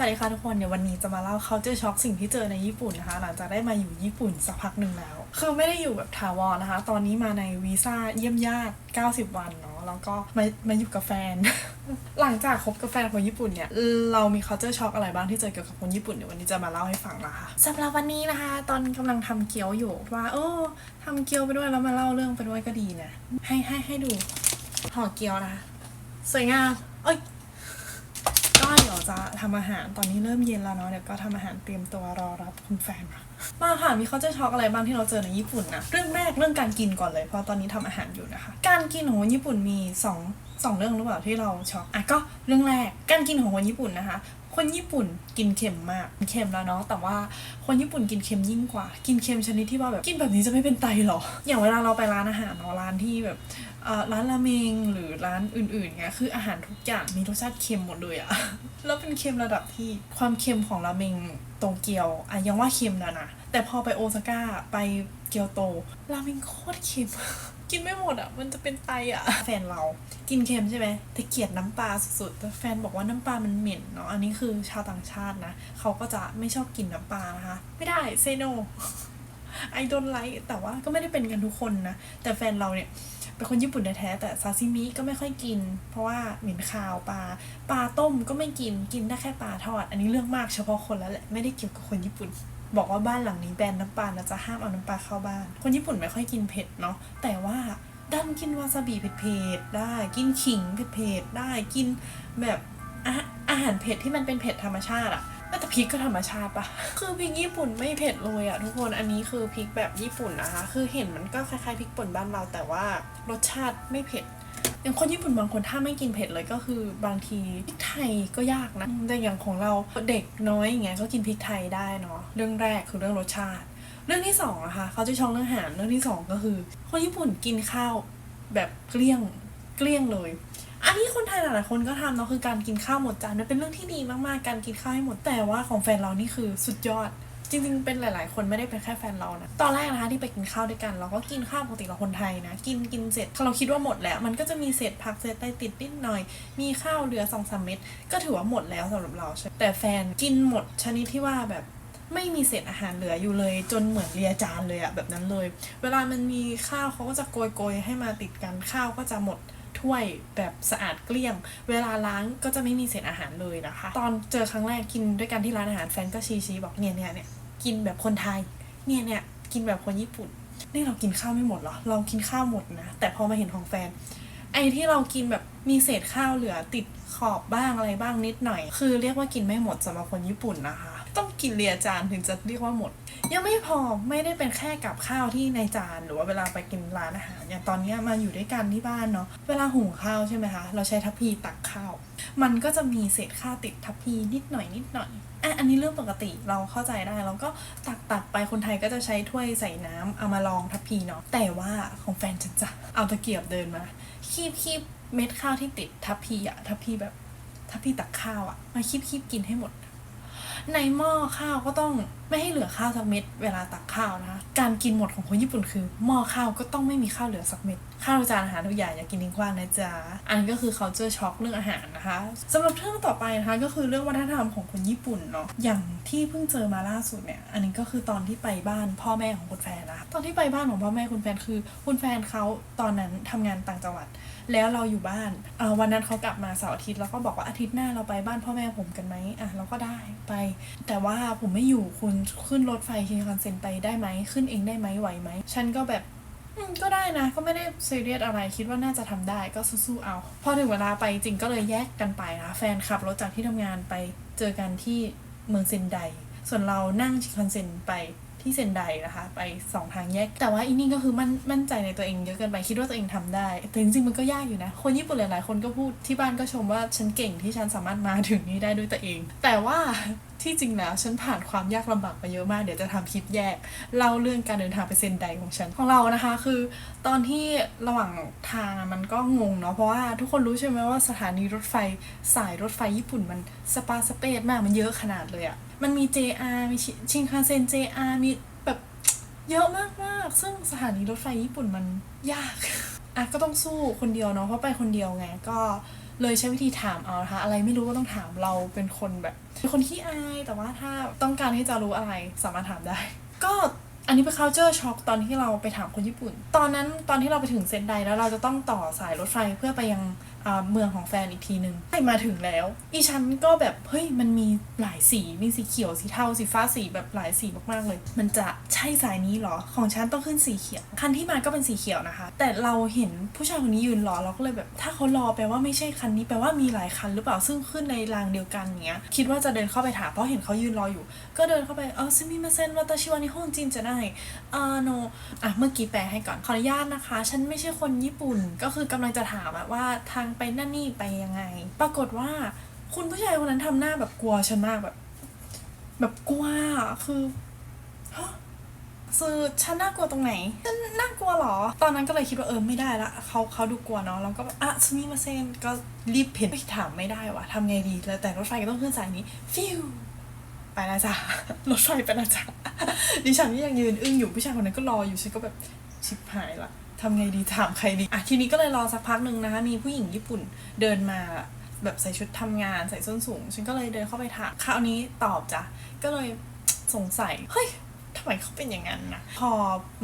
สวัสดีค่ะทุกคนเดี๋ยววันนี้จะมาเล่า culture shock สิ่งที่เจอในญี่ปุ่นนะคะ หลังจากได้มาอยู่ญี่ปุ่นสักพักหนึ่งแล้ว คือไม่ได้อยู่แบบถาวรนะคะ ตอนนี้มาในวีซ่าเยี่ยมญาติ 90 วันเนาะแล้วก็มามาอยู่กับแฟน หลังจากคบกับแฟนคนญี่ปุ่นเนี่ยเรามี culture shock อะไรบ้างที่เจอเกี่ยวกับคนญี่ปุ่นเดี๋ยววันนี้จะมาเล่าให้ฟังนะคะสำหรับวันนี้นะคะ ตอนกำลังทำเกี๊ยวอยู่ว่าเออทำเกี๊ยวไปด้วยแล้วมาเล่าเรื่องไปด้วยก็ดีนะให้ให้ให้ดูห่อเกี๊ยวนะคะสวยงามเอ้ย้าเดี๋ยวจะทำอาหารตอนนี้เริ่มเย็นแล้วเนาะเดี๋ยวก็ทำอาหารเตรียมตัวรอรับคุณแฟนค่ะมาค่ะมีเขาจะช็อกอะไรบ้างที่เราเจอในญี่ปุ่นนะเรื่องแรกเรื่องการกินก่อนเลยเพราะตอนนี้ทำอาหารอยู่นะคะ การกินของคนญี่ปุ่นมีสองสองเรื่องหรือเปล่าที่เราช็อกอะก็เรื่องแรกการกินของคนญี่ปุ่นนะคะ คนญี่ปุ่นกินเค็มมากเค็มแล้วเนาะแต่ว่าคนญี่ปุ่นกินเค็มยิ่งกว่า กินเค็มชนิดที่ว่าแบบกินแบบนี้จะไม่เป็นไตหรอ อย่างเวลาเราไปร้านอาหารเนาะร้านที่แบบร้านราเมงหรือร้านอื่นๆเงี้ยคืออาหารทุกอย่างมีรสชาติเค็มหมดเลยอะแล้วเป็นเค็มระดับที่ความเค็มของราเมงโตเกียวอะยังว่าเค็มแล้วนะแต่พอไปโอซาก้าไปเกียวโตราเมงโคตรเค็ม กินไม่หมดอะ มันจะเป็นไตอะ แฟนเรากินเค็มใช่ไหมแต่เกลียดน้ำปลาสุดๆแต่แฟนบอกว่าน้ำปลามันเหม็นเนาะอันนี้คือชาวต่างชาตินะเขาก็จะไม่ชอบกินน้ำปลานะคะไม่ได้เซโนไอ don't like แต่ว่าก็ไม่ได้เป็นกันทุกคนนะ แต่แฟนเราเนี่ยเป็นคนญี่ปุ่นแท้ๆแต่ซาซิมิก็ไม่ค่อยกิน เพราะว่าเหม็นคาวปลาปลาต้มก็ไม่กินกินได้แค่ปลาทอด อันนี้เรื่องมากเฉพาะคนแล้วแหละไม่ได้เกี่ยวกับคนญี่ปุ่น บอกว่าบ้านหลังนี้แบนน้ำปลานะจะห้ามเอาน้ำปลาเข้าบ้าน คนญี่ปุ่นไม่ค่อยกินเผ็ดเนาะแต่ว่าดันกินวาซาบิเผ็ดๆได้กินขิงเผ็ดๆได้กินแบบอาอาหารเผ็ดที่มันเป็นเผ็ดธรรมชาติอะแต่พริกก็ธรรมชาติปะคือพริกญี่ปุ่นไม่เผ็ดเลยอะทุกคนอันนี้คือพริกแบบญี่ปุ่นนะคะ คือเห็นมันก็คล้ายๆพริกป่นบ้านเราแต่ว่ารสชาติไม่เผ็ด อย่างคนญี่ปุ่นบางคนถ้าไม่กินเผ็ดเลยก็คือบางทีพริกไทยก็ยากนะแต่อย่างของเราเด็กน้อยอย่างเงี้ยก็กินพริกไทยได้เนาะเรื่องแรกคือเรื่องรสชาติ เรื่องที่สองนะคะเขาจะชองเรื่องอาหารเรื่องที่สองก็คือ คนญี่ปุ่นกินข้าวแบบเกลี้ยงเกลี้ยงเลย อันนี้คนไทยหลายๆคนก็ทำเนาะคือการกินข้าวหมดจานมันเป็นเรื่องที่ดีมากๆการกินข้าวให้หมดแต่ว่าของแฟนเรานี่คือสุดยอด จริงๆ เป็นหลาย ๆ คนไม่ได้เป็นแค่แฟนเรานะ ตอนแรกนะคะที่ไปกินข้าวด้วยกัน เราก็กินข้าวปกติเราคนไทยนะ กินกินเสร็จเราคิดว่าหมดแล้ว มันก็จะมีเศษผักเศษไตติดนิดหน่อย มีข้าวเหลือสองสามเม็ดก็ถือว่าหมดแล้วสำหรับเราใช่แต่แฟนกินหมดชนิดที่ว่าแบบไม่มีเศษอาหารเหลืออยู่เลย จนเหมือนเลียจานเลยอะแบบนั้นเลย เวลามันมีข้าวเขาก็จะโกยโกยๆให้มาติดกันข้าวก็จะหมดถ้วยแบบสะอาดเกลี้ยง เวลาล้างก็จะไม่มีเศษอาหารเลยนะคะ ตอนเจอครั้งแรกกินด้วยกันที่ร้านอาหารแฟนก็ชี้ชี้บอกเนี่ยเนี่ยเนี่ย กินแบบคนไทย เนี่ยเนี่ยกินแบบคนญี่ปุ่น นี่เรากินข้าวไม่หมดเหรอ เรากินข้าวหมดนะ แต่พอมาเห็นของแฟน ไอ้ที่เรากินแบบมีเศษข้าวเหลือติดขอบบ้างอะไรบ้างนิดหน่อย คือเรียกว่ากินไม่หมดสำหรับคนญี่ปุ่นนะคะ ต้องกินเลียจานถึงจะเรียกว่าหมด ยังไม่พอไม่ได้เป็นแค่กับข้าวที่ในจานหรือว่าเวลาไปกินร้านอาหารอย่างตอนนี้มาอยู่ด้วยกันที่บ้านเนาะเวลาหุงข้าวใช่ไหมคะเราใช้ทัพพีตักข้าว มันก็จะมีเศษข้าวติดทัพพีนิดหน่อยนิดหน่อยอะอันนี้เรื่องปกติเราเข้าใจได้เราก็ตักตักไปคนไทยก็จะใช้ถ้วยใส่น้ำเอามาลองทัพพีเนาะแต่ว่าของแฟนฉันจะเอาตะเกียบเดินมา คีบคีบเม็ดข้าวที่ติดทัพพีอะทัพพีแบบทัพพีตักข้าวอะมาคีบคีบกินให้หมด ในหม้อข้าวก็ต้องไม่ให้เหลือข้าวสักเม็ดเวลาตักข้าวนะคะ การกินหมดของคนญี่ปุ่นคือหม้อข้าวก็ต้องไม่มีข้าวเหลือสักเม็ด ข้าวจานอาหารทุกอย่างอย่ากินทิ้งขว้างนะจ๊ะ อันนี้ก็คือ culture shock เรื่องอาหารนะคะสำหรับเรื่องต่อไปนะคะก็คือเรื่องวัฒนธรรมของคนญี่ปุ่นเนาะ อย่างที่เพิ่งเจอมาล่าสุดเนี่ย อันนี้ก็คือตอนที่ไปบ้านพ่อแม่ของคุณแฟนนะคะตอนที่ไปบ้านของพ่อแม่คุณแฟนคือคุณแฟนเขาตอนนั้นทำงานต่างจังหวัด แล้วเราอยู่บ้านอ่อวันนั้นเขากลับมาเสาร์อาทิตย์แล้วก็บอกว่าอาทิตย์หน้าเราไปบ้านพ่อแม่ผมกันไหมอะเราก็ได้ไป แต่ว่าผมไม่อยู่คุณขึ้นรถไฟชินคันเซ็นไปได้ไหมขึ้นเองได้ไหมไหวไหมฉันก็แบบอืม ก็ได้นะ ก็ไม่ได้ซีเรียสอะไรคิดว่าน่าจะทำได้ก็สู้ๆเอา พอถึงเวลาไปจริงก็เลยแยกกันไปนะแฟนขับรถจากที่ทำงานไปเจอกันที่เมืองเซนได ส่วนเรานั่งชิคันเซ็นไปที่เซนไดนะคะ ไปสองทางแยก แต่ว่าอีนี่ก็คือมั่นมั่นใจในตัวเองเยอะเกินไปคิดว่าตัวเองทำได้ แต่จริงๆมันก็ยากอยู่นะ คนญี่ปุ่นหลายๆคนก็พูดที่บ้านก็ชมว่าฉันเก่งที่ฉันสามารถมาถึงนี้ได้ด้วยตัวเอง แต่ว่า ที่จริงแล้วฉันผ่านความยากลำบากมาเยอะมาก เดี๋ยวจะทำคลิปแยกเล่าเรื่องการเดินทางไปเซนไดของฉันของเรานะคะ คือตอนที่ระหว่างทางมันก็งงเนาะเพราะว่าทุกคนรู้ใช่ไหมว่าสถานีรถไฟสายรถไฟญี่ปุ่นมันสปาสเปซมากมันเยอะขนาดเลยอะมันมี JR มีชินคันเซ็น JR มีแบบเยอะมากมากซึ่งสถานีรถไฟญี่ปุ่นมันยากอะก็ต้องสู้คนเดียวเนาะเพราะไปคนเดียวไงก็ เลยใช้วิธีถามเอานะคะอะไรไม่รู้ก็ต้องถามเราเป็นคนแบบเป็นคนขี้อาย แต่ว่าถ้าต้องการที่จะรู้อะไรสามารถถามได้ ก็อันนี้เป็น culture shock ตอนที่เราไปถามคนญี่ปุ่น ตอนนั้นตอนที่เราไปถึงเซนไดแล้วเราจะต้องต่อสายรถไฟเพื่อไปยัง เมืองของแฟนอีกทีหนึ่งใช่มาถึงแล้ว อีฉันก็แบบ เฮ้ย มันมีหลายสี มีสีเขียว สีเทา สีฟ้า สีแบบหลายสีมากๆเลย มันจะใช่สายนี้เหรอ ของฉันต้องขึ้นสีเขียว คันที่มาก็เป็นสีเขียวนะคะ แต่เราเห็นผู้ชายคนนี้ยืนรอเราก็เลยแบบ ถ้าเขารอแปลว่าไม่ใช่คันนี้ แปลว่ามีหลายคันหรือเปล่า ซึ่งขึ้นในรางเดียวกันเนี้ย คิดว่าจะเดินเข้าไปถามเพราะเห็นเขายืนรออยู่ ก็เดินเข้าไป เออซึมิมาเซนวัตชิวานิฮงจินจะได้อ่าโน อะ เมื่อกี้แปลให้ก่อน ขออนุญาตนะคะ ฉันไม่ใช่คนญี่ปุ่น ก็คือกำลังจะถามว่าทางไปนั่นนี่ไปยังไง ปรากฏว่าคุณผู้ชายคนนั้นทำหน้าแบบกลัวฉันมากแบบ แบบกลัวอะคือฮะคือฉันน่ากลัวตรงไหนฉันน่ากลัวเหรอ ตอนนั้นก็เลยคิดว่าเออไม่ได้ละเขาเขาดูกลัวเนาะแล้วก็แบบอะซึมิมาเซนก็รีบเพ่นไปถามไม่ได้วะทำไงดีแล้วแต่รถไฟก็ต้องขึ้นสายนี้ ฟิวไปแล้วจ้ะรถไฟไปแล้วจ้ะดิฉันก็ยังยืนอึ้งอยู่ผู้ชายคนนั้นก็รออยู่ฉันก็แบบชิบหายละ ทำไงดีถามใครดีอะทีนี้ก็เลยรอสักพักหนึ่งนะคะ มีผู้หญิงญี่ปุ่นเดินมาแบบใส่ชุดทำงานใส่ส้นสูง ฉันก็เลยเดินเข้าไปถามคราวนี้ตอบจ้ะก็เลยสงสัย เฮ้ย ทำไมเขาเป็นอย่างนั้นนะพอ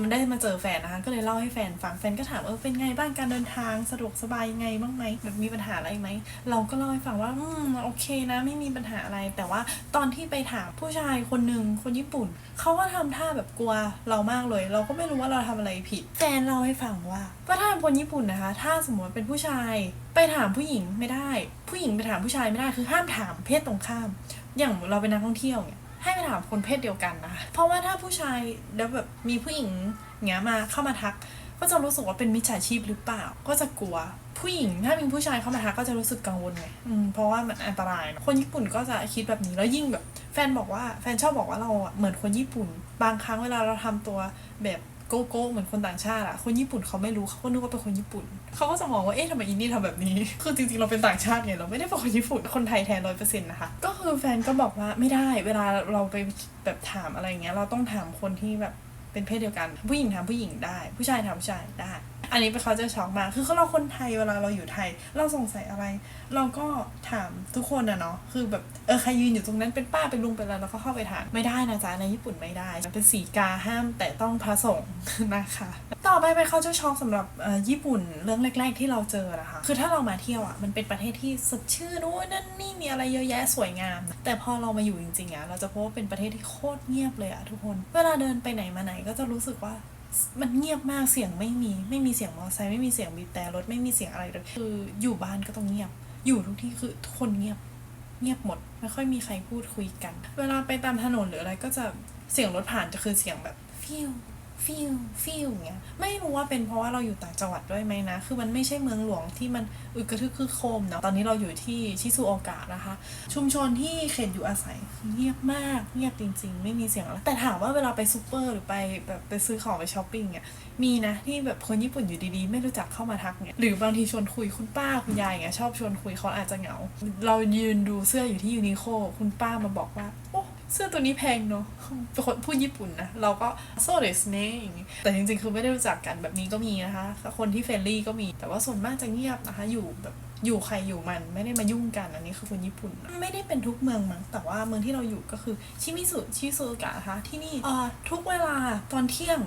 มันได้มาเจอแฟนนะคะ ก็เลยเล่าให้แฟนฟังแฟนก็ถามเออเป็นไงบ้างการเดินทางสะดวกสบายยังไงบ้างไหมแบบมีปัญหาอะไรไหมเราก็เล่าให้ฟังว่าอืมโอเคนะไม่มีปัญหาอะไร แต่ว่าตอนที่ไปถามผู้ชายคนหนึ่งคนญี่ปุ่นเขาก็ทำท่าแบบกลัวเรามากเลย เราก็ไม่รู้ว่าเราทำอะไรผิด แฟนเล่าให้ฟังว่าว่าถ้าเป็นคนญี่ปุ่นนะคะ ถ้าสมมติเป็นผู้ชายไปถามผู้หญิงไม่ได้ ผู้หญิงไปถามผู้ชายไม่ได้คือห้ามถามเพศตรงข้าม อย่างเราเป็นนักท่องเที่ยวเนี่ย ให้ไปถามคนเพศเดียวกันนะคะ เพราะว่าถ้าผู้ชายแล้วแบบมีผู้หญิงเงี้ยมาเข้ามาทัก ก็จะรู้สึกว่าเป็นมิจฉาชีพหรือเปล่า ก็จะกลัวผู้หญิงถ้ามีผู้ชายเข้ามาทักก็จะรู้สึกกังวลไงเพราะว่ามันอันตรายเนอะคนญี่ปุ่นก็จะคิดแบบนี้แล้วยิ่งแบบ แฟนบอกว่าแฟนชอบบอกว่าเราเหมือนคนญี่ปุ่น บางครั้งเวลาเราทำตัวแบบ โกโก้เหมือนคนต่างชาติอะคนญี่ปุ่นเขาไม่รู้เขาก็นึกว่าเป็นคนญี่ปุ่นเขาก็จะมองว่าเอ๊ะทำไมอินนี่ทำแบบนี้คือจริงๆเราเป็นต่างชาติไงเราไม่ได้เป็นคนญี่ปุ่นคนไทยแทนร้อยเปอร์เซ็นต์นะคะก็คือแฟนก็บอกว่าไม่ได้เวลาเราไปแบบถามอะไรเงี้ยเราต้องถามคนที่แบบ เป็นเพศเดียวกัน ผู้หญิงถาผู้หญิงได้ ผู้ชายถาผู้ชายได้ อันนี้เป็นเขาจะช็อกมากคือเราคนไทยเวลาเราอยู่ไทย เราสงสัยอะไร เราก็ถามทุกคนอะเนาะคือแบบเออใครยืนอยู่ตรงนั้นเป็นป้าเป็นลุงเป็นอะไรเราก็เข้าไปถามไม่ได้นะจ๊ะในญี่ปุ่นไม่ได้เป็นสีกาห้ามแต่ต้องพระสงฆ์นะคะต่อไปเป็นเขาจะช็อกสำหรับญี่ปุ่นเรื่องแรก ๆ ที่เราเจอนะคะคือถ้าเรามาเที่ยวอะมันเป็นประเทศที่สดชื่นนู้นนั่นนี่มีอะไรเยอะแยะสวยงาม แต่พอเรามาอยู่จริงๆอะเราจะพบว่าเป็นประเทศที่โคตรเงียบเลยอะทุกคน เวลาเดินไปไหนมาไหนก็จะรู้สึกว่ามันเงียบมากเสียงไม่มี ไม่มีเสียงมอเตอร์ไซค์ไม่มีเสียงบีบแต่รถไม่มีเสียงอะไรเลยคืออยู่บ้านก็ต้องเงียบ อยู่ทุกที่คือทุกคนเงียบเงียบหมด ไม่ค่อยมีใครพูดคุยกัน เวลาไปตามถนนหรืออะไรก็จะเสียงรถผ่านจะคือเสียงแบบฟิว ฟิวฟิวเงี้ยไม่รู้ว่าเป็นเพราะว่าเราอยู่ต่างจังหวัดด้วยไหมนะ คือมันไม่ใช่เมืองหลวงที่มันอึกระทึกคือโครมเนาะตอนนี้เราอยู่ที่ชิซูโอกะนะคะ ชุมชนที่เขตอยู่อาศัยเงียบมากเงียบจริง ๆ ไม่มีเสียงอะไรแต่ถามว่าเวลาไปซูเปอร์หรือไปแบบไปซื้อของไปช้อปปิ้งเนี่ยมีนะที่แบบคนญี่ปุ่นอยู่ดีๆ ไม่รู้จักเข้ามาทักเนี่ยหรือบางทีชวนคุยคุณป้าคุณยายเนี่ยชอบชวนคุยเขาอาจจะเหงา เรายืนดูเสื้ออยู่ที่ยูนิโคคุณป้ามาบอกว่าโอ้ เสื้อตัวนี้แพงเนาะเป็นคนพูดญี่ปุ่นนะ เราก็โซเดสเน่อย่างงี้แต่จริงๆ คือไม่ได้รู้จักกันแบบนี้ก็มีนะคะ คนที่เฟรนลี่ก็มี แต่ว่าส่วนมากจะเงียบนะคะ อยู่แบบอยู่ใครอยู่มันไม่ได้มายุ่งกันอันนี้คือคนญี่ปุ่น ไม่ได้เป็นทุกเมืองมั้งแต่ว่าเมืองที่เราอยู่ก็คือชิมิสุชิซูกะนะคะที่นี่เอ่อทุกเวลาตอนเที่ยง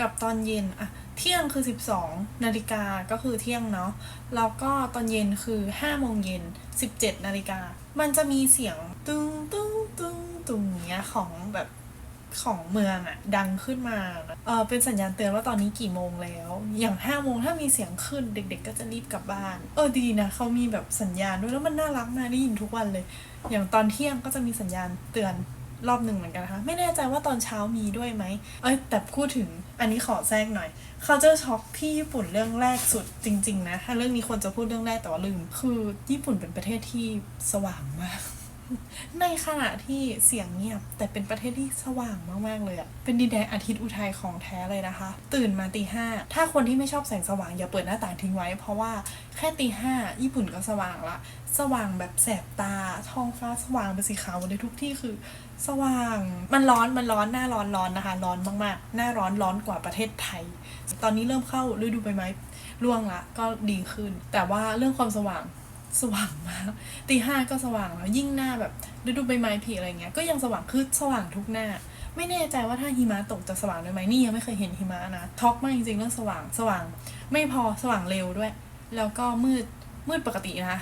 กับตอนเย็นอะเที่ยงคือ 12 นาฬิกาก็คือเที่ยงเนาะแล้วก็ตอนเย็นคือ5โมงเย็น 17 นาฬิกา มันจะมีเสียงตึงตึ้งตึ้ง ตึ้งเงี้ยของแบบของเมืองอะดังขึ้นมา เออเป็นสัญญาณเตือนว่าตอนนี้กี่โมงแล้ว อย่าง5โมงถ้ามีเสียงขึ้นเด็ก ๆ ก็จะรีบกลับบ้าน เออดีนะเขามีแบบสัญญาณด้วยแล้วมันน่ารักมากได้ยินทุกวันเลย อย่างตอนเที่ยงก็จะมีสัญญาณเตือนรอบหนึ่งเหมือนกันนะคะไม่แน่ใจว่าตอนเช้ามีด้วยไหมเอ้ยแต่พูดถึงอันนี้ขอแทรกหน่อย culture shock ที่ญี่ปุ่นเรื่องแรกสุดจริง ๆ นะถ้าเรื่องนี้ควรจะพูดเรื่องแรกแต่ว่าลืม คือญี่ปุ่นเป็นประเทศที่สว่างมาก ในขณะที่เสียงเงียบ แต่เป็นประเทศที่สว่างมาก ๆ เลยอะเป็นดินแดนอาทิตย์อุทัยของแท้เลยนะคะ ตื่นมาตีห้าถ้าคนที่ไม่ชอบแสงสว่างอย่าเปิดหน้าต่างทิ้งไว้ เพราะว่าแค่ตีห้าญี่ปุ่นก็สว่างละ สว่างแบบแสบตา ท้องฟ้าสว่างเป็นสีขาวหมดเลยทุกที่คือ สว่าง มันร้อน มันร้อน หน้าร้อนร้อนนะคะ ร้อนมากๆ หน้าร้อนร้อนกว่าประเทศไทย ตอนนี้เริ่มเข้าฤดูใบไม้ร่วงละ ก็ดีขึ้น แต่ว่าเรื่องความสว่าง สว่างมากตีห้าก็สว่างแล้วยิ่งหน้าแบบฤดูใบไม้ผลิอะไรเงี้ยก็ยังสว่างคือสว่างทุกหน้า ไม่แน่ใจว่าถ้าหิมะตกจะสว่างด้วยไหมนี่ยังไม่เคยเห็นหิมะนะท็อกมากจริงๆเรื่องสว่างสว่าง ไม่พอสว่างเร็วด้วย แล้วก็มืดมืดปกตินะ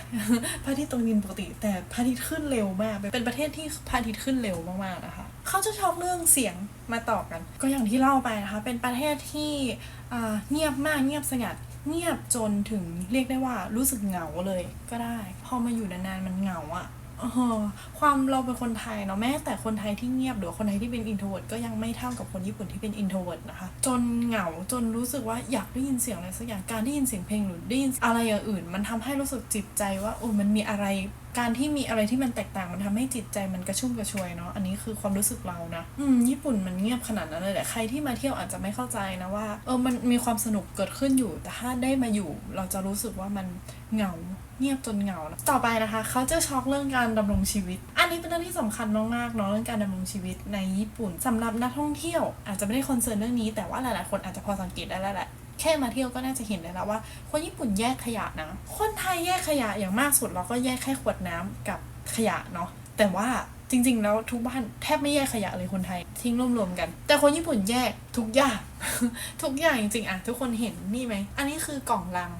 พระอาทิตย์ตกดินปกติ แต่พระอาทิตย์ขึ้นเร็วมาก เป็นประเทศที่พระอาทิตย์ขึ้นเร็วมากๆนะคะเขาจะชอบเรื่องเสียงมาต่อกัน ก็อย่างที่เล่าไปนะคะ เป็นประเทศที่เงียบมากเงียบสงัด เงียบจนถึงเรียกได้ว่ารู้สึกเหงาเลยก็ได้ พอมาอยู่นานๆมันเหงาอะออความเราเป็นคนไทยเนาะแม้แต่คนไทยที่เงียบหรือคนไทยที่เป็นอินโทรเวิร์ดก็ยังไม่เท่ากับคนญี่ปุ่นที่เป็นอินโทรเวิร์ดนะคะ จนเหงาจนรู้สึกว่าอยากได้ยินเสียงอะไรสักอย่างการได้ยินเสียงเพลงหรือได้ยินอะไรอย่างอื่น มันทำให้รู้สึกจิตใจว่าโอ้มันมีอะไร การที่มีอะไรที่มันแตกต่างมันทำให้จิตใจมันกระชุ่มกระชวยเนาะอันนี้คือความรู้สึกเรานะอืมญี่ปุ่นมันเงียบขนาดนั้นเลยแหละใครที่มาเที่ยวอาจจะไม่เข้าใจนะว่าเออมันมีความสนุกเกิดขึ้นอยู่ แต่ถ้าได้มาอยู่ เราจะรู้สึกว่ามันเหงาเงียบจนเหงานะต่อไปนะคะ เขาจะช็อกเรื่องการดำรงชีวิต อันนี้เป็นเรื่องที่สำคัญมากๆเนาะเรื่องการดำรงชีวิตในญี่ปุ่นสำหรับนักท่องเที่ยว อาจจะไม่ได้คอนเซิร์นเรื่องนี้ แต่ว่าหลายๆคนอาจจะพอสังเกตได้แล้วแหละ แค่มาเที่ยวก็น่าจะเห็นแล้วว่า คนญี่ปุ่นแยกขยะนะ คนไทยแยกขยะอย่างมากสุดเราก็แยกแค่ขวดน้ำกับขยะเนาะแต่ว่าจริง ๆ แล้วทุกบ้านแทบไม่แยกขยะเลยคนไทยทิ้งรวมๆกัน แต่คนญี่ปุ่นแยกทุกอย่าง ทุกอย่างจริงๆอะทุกคนเห็นนี่ไหมอันนี้คือกล่องลัง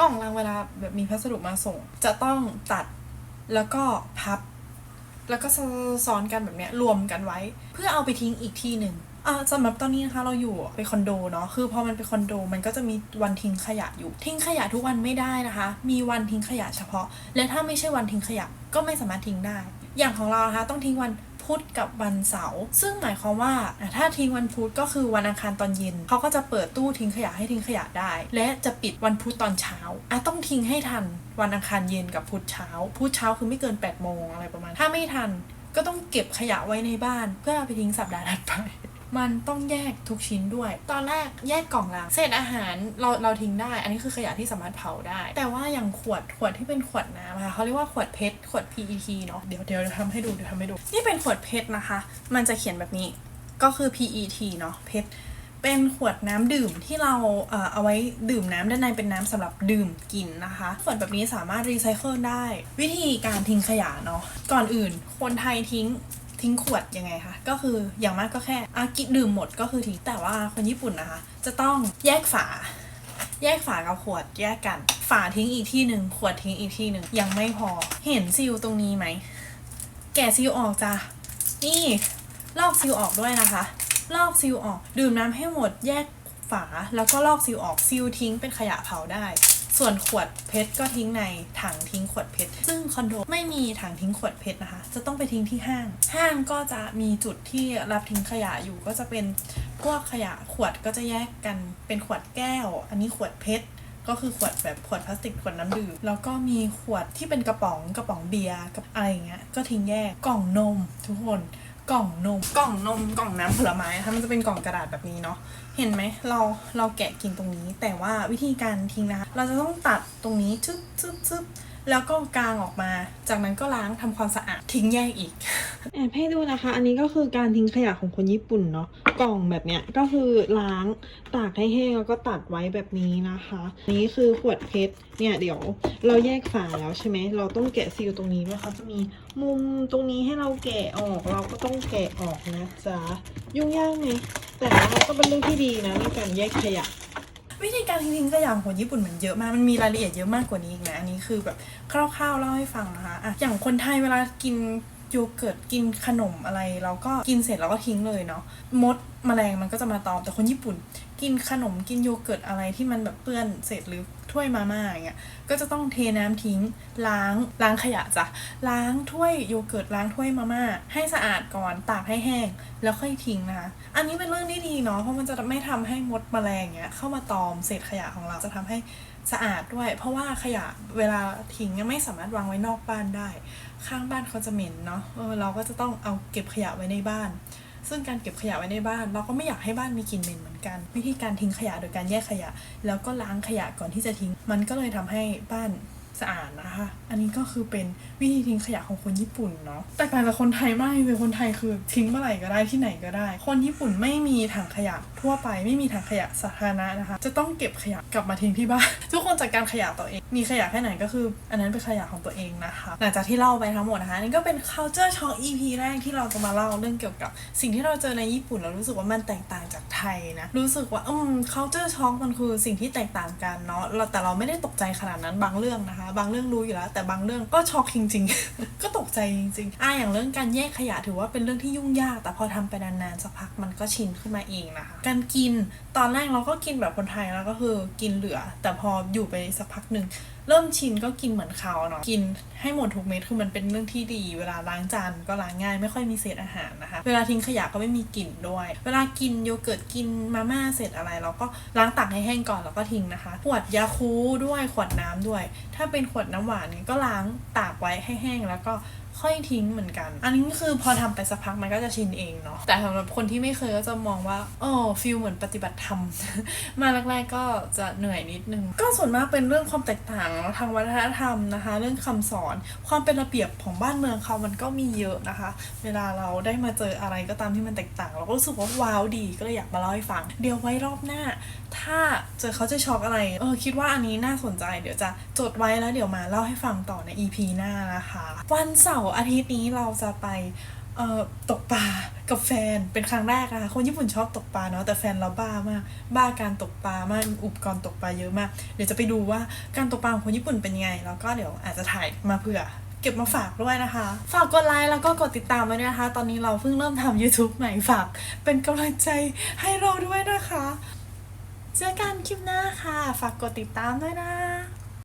กล่องลังเวลาแบบมีพัสดุมาส่ง จะต้องตัดแล้วก็พับ แล้วก็ซ้อนกันแบบเนี้ยรวมกันไว้ เพื่อเอาไปทิ้งอีกที่หนึ่ง อ่าสำหรับตอนนี้นะคะเราอยู่เป็นคอนโดเนาะคือพอมันเป็นคอนโดมันก็จะมีวันทิ้งขยะอยู่ ทิ้งขยะทุกวันไม่ได้นะคะ มีวันทิ้งขยะเฉพาะ และถ้าไม่ใช่วันทิ้งขยะก็ไม่สามารถทิ้งได้ อย่างของเรานะคะต้องทิ้งวันพุธกับวันเสาร์ซึ่งหมายความว่าถ้าทิ้งวันพุธก็คือวันอังคารตอนเย็นเขาก็จะเปิดตู้ทิ้งขยะให้ทิ้งขยะได้ และจะปิดวันพุธตอนเช้าอะต้องทิ้งให้ทันวันอังคารเย็นกับพุธเช้าพุธเช้าคือไม่เกิน8ปดโมงอะไรประมาณถ้าไม่ทันก็ต้องเก็บขยะไว้ในบ้าน เพื่อไปทิ้งสัปดาห์ถัดไป มันต้องแยกทุกชิ้นด้วย ตอนแรกแยกกล่องลังเศษอาหารเราเราทิ้งได้ อันนี้คือขยะที่สามารถเผาได้ แต่ว่าอย่างขวดขวดที่เป็นขวดน้ำอะค่ะเขาเรียกว่าขวดเพชรขวด PET เนาะเดี๋ยวเดี๋ยวทำให้ดูเดี๋ยวทำให้ดู นี่เป็นขวดเพชรนะคะ มันจะเขียนแบบนี้ก็คือ PET เนาะเพชรเป็นขวดน้ำดื่มที่เราเอ่อเอาไว้ดื่มน้ำด้านในเป็นน้ำสำหรับดื่มกินนะคะ ขวดแบบนี้สามารถรีไซเคิลได้ วิธีการทิ้งขยะเนาะก่อนอื่นคนไทยทิ้ง ทิ้งขวดยังไงคะ ก็คืออย่างมากก็แค่อากิดื่มหมดก็คือทิ้งแต่ว่าคนญี่ปุ่นนะคะ จะต้องแยกฝา แยกฝากับขวดแยกกัน ฝาทิ้งอีกที่หนึ่งขวดทิ้งอีกที่หนึ่งยังไม่พอ เห็นซีลตรงนี้ไหม แกะซีลออกจ้ะ นี่ลอกซีลออกด้วยนะคะ ลอกซีลออก ดื่มน้ำให้หมด แยกฝา แล้วก็ลอกซีลออกซีลทิ้งเป็นขยะเผาได้ ส่วนขวดเพชรก็ทิ้งในถังทิ้งขวดเพชร ซึ่งคอนโดไม่มีถังทิ้งขวดเพชรนะคะ จะต้องไปทิ้งที่ห้าง ห้างก็จะมีจุดที่รับทิ้งขยะอยู่ก็จะเป็นพวกขยะขวดก็จะแยกกันเป็นขวดแก้ว อันนี้ขวดเพชรก็คือขวดแบบขวดพลาสติกขวดน้ำดื่มแล้วก็มีขวดที่เป็นกระป๋องกระป๋องเบียร์กับอะไรอย่างเงี้ยก็ทิ้งแยกกล่องนม ทุกคนกล่องนม กล่องนมกล่องน้ำผลไม้นะคะมันจะเป็นกล่องกระดาษแบบนี้เนาะ เห็นไหมเราเราแกะกินตรงนี้ แต่ว่าวิธีการทิ้งนะคะ เราจะต้องตัดตรงนี้ชึบชึบชึบ แล้วก็กางออกมา จากนั้นก็ล้างทำความสะอาดทิ้งแยกอีก แอบให้ดูนะคะ อันนี้ก็คือการทิ้งขยะของคนญี่ปุ่นเนาะ กล่องแบบเนี้ยก็คือล้างตากให้แห้งแล้วก็ตัดไว้แบบนี้นะคะนนี้คือขวดเพชร เนี่ยเดี๋ยวเราแยกฝาแล้วใช่ไหม เราต้องแกะซีลตรงนี้ด้วยเขาจะมีมุมตรงนี้ให้เราแกะออก เราก็ต้องแกะออกนะจ๊ะ ยุ่งยากไหมแต่ว่าก็เป็นเรื่องที่ดีนะในการแยกขยะ วิธีการทิ้งขยะของคนญี่ปุ่นมันเยอะมากมันมีรายละเอียดเยอะมากกว่านี้อีกนะอันนี้คือแบบคร่าวๆเล่าให้ฟังนะคะอะอย่างคนไทยเวลากินโยเกิร์ตกินขนมอะไรเราก็กินเสร็จเราก็ทิ้งเลยเนาะมดแมลงมันก็จะมาตอมแต่คนญี่ปุ่น กินขนมกินโยเกิร์ตอะไรที่มันแบบเปื้อนเศษหรือ ถ้วยมาม่าอย่างเงี้ยก็จะต้องเทน้ำทิ้งล้างล้างขยะจ้ะล้างถ้วยโยเกิร์ตล้างถ้วยมาม่าให้สะอาดก่อนตากให้แห้ง แล้วค่อยทิ้งนะคะอันนี้เป็นเรื่องที่ดีเนาะเพราะมันจะไม่ทำให้มดแมลงเงี้ยเข้ามาตอมเศษขยะของเราจะทำให้สะอาดด้วย เพราะว่าขยะเวลาทิ้งไม่สามารถวางไว้นอกบ้านได้ ข้างบ้านเขาจะเหม็นเนาะเออเราก็จะต้องเอาเก็บขยะไว้ในบ้าน ซึ่งการเก็บขยะไว้ในบ้าน เราก็ไม่อยากให้บ้านมีกลิ่นเหม็นเหมือนกัน วิธีการทิ้งขยะโดยการแยกขยะ แล้วก็ล้างขยะก่อนที่จะทิ้ง มันก็เลยทำให้บ้าน สะอาดนะคะ อันนี้ก็คือเป็นวิธีทิ้งขยะของคนญี่ปุ่นเนาะ แตกต่างจากคนไทยมากเลยคนไทยคือทิ้งเมื่อไหร่ก็ได้ที่ไหนก็ได้ คนญี่ปุ่นไม่มีถังขยะทั่วไป ไม่มีถังขยะสาธารณะนะคะ จะต้องเก็บขยะกลับมาทิ้งที่บ้าน ทุกคนจัดการขยะตัวเอง มีขยะแค่ไหนก็คือ อันนั้นเป็นขยะของตัวเองนะคะ หลังจากที่เล่าไปทั้งหมดนะคะอันนี่ก็เป็น culture shock EP แรกที่เราจะมาเล่าเรื่องเกี่ยวกับสิ่งที่เราเจอในญี่ปุ่นแล้วรู้สึกว่ามันแตกต่างจากไทยนะ รู้สึกว่าอืม culture shock มันคือสิ่งที่แตกต่างกันเนาะเราแต่เราไม่ได้ตกใจขนาดนั้นบางเรื่องนะคะบางเรื่องรู้อยู่แล้ว แต่บางเรื่องก็ช็อกจริง ๆ ก็ตกใจจริงๆอ่าอย่างเรื่องการแยกขยะถือว่าเป็นเรื่องที่ยุ่งยาก แต่พอทำไปนานๆสักพักมันก็ชินขึ้นมาเองนะคะ การกินตอนแรกเราก็กินแบบคนไทยแล้วก็คือกินเหลือ แต่พออยู่ไปสักพักหนึ่ง เริ่มชินก็กินเหมือนเขาเนาะกินให้หมดทุกเม็ดคือมันเป็นเรื่องที่ดี เวลาล้างจานก็ล้างง่ายไม่ค่อยมีเศษอาหารนะคะ เวลาทิ้งขยะก็ไม่มีกลิ่นด้วย เวลากินโยเกิร์ตกินมาม่าเสร็จอะไรเราก็ล้างตักให้แห้งก่อนแล้วก็ทิ้งนะคะขวดยาคูด้วยขวดน้ำด้วย ถ้าเป็นขวดน้ำหวานก็ล้างตากไว้ให้แห้งแล้วก็ค่อยทิ้งเหมือนกัน อันนี้คือพอทำไปสักพักมันก็จะชินเองเนาะ แต่สำหรับคนที่ไม่เคยก็จะมองว่าอ๋อฟิลเหมือนปฏิบัติธรรม มาแรกๆก็จะเหนื่อยนิดนึง ก็ส่วนมากเป็นเรื่องความแตกต่างทางวัฒนธรรมนะคะ เรื่องคำสอน ความเป็นระเบียบของบ้านเมืองเขามันก็มีเยอะนะคะ เวลาเราได้มาเจออะไรก็ตามที่มันแตกต่าง เราก็รู้สึกว่าว้าวดีก็เลยอยากมาเล่าให้ฟัง เดี๋ยวไว้รอบหน้า ถ้าเจอเขาจะช็อกอะไร เออคิดว่าอันนี้น่าสนใจ เดี๋ยวจะจดไว้แล้วเดี๋ยวมาเล่าให้ฟังต่อใน EP หน้านะคะ วันเสาร์อาทิตย์นี้เราจะไปเออตกปลากับแฟนเป็นครั้งแรกนะคะคนญี่ปุ่นชอบตกปลาเนาะแต่แฟนเราบ้ามากบ้าการตกปลามากอุปกรณ์ตกปลาเยอะมาก เดี๋ยวจะไปดูว่าการตกปลาของคนญี่ปุ่นเป็นยังไง แล้วก็เดี๋ยวอาจจะถ่ายมาเผื่อเก็บมาฝากด้วยนะคะ ฝากกดไลค์แล้วก็กดติดตามไว้ด้วยนะคะ ตอนนี้เราเพิ่งเริ่มทำ YouTube ใหม่ฝาก เป็นกำลังใจให้เราด้วยนะคะ เจอกันคลิปหน้าค่ะ ฝากกดติดตามด้วยนะ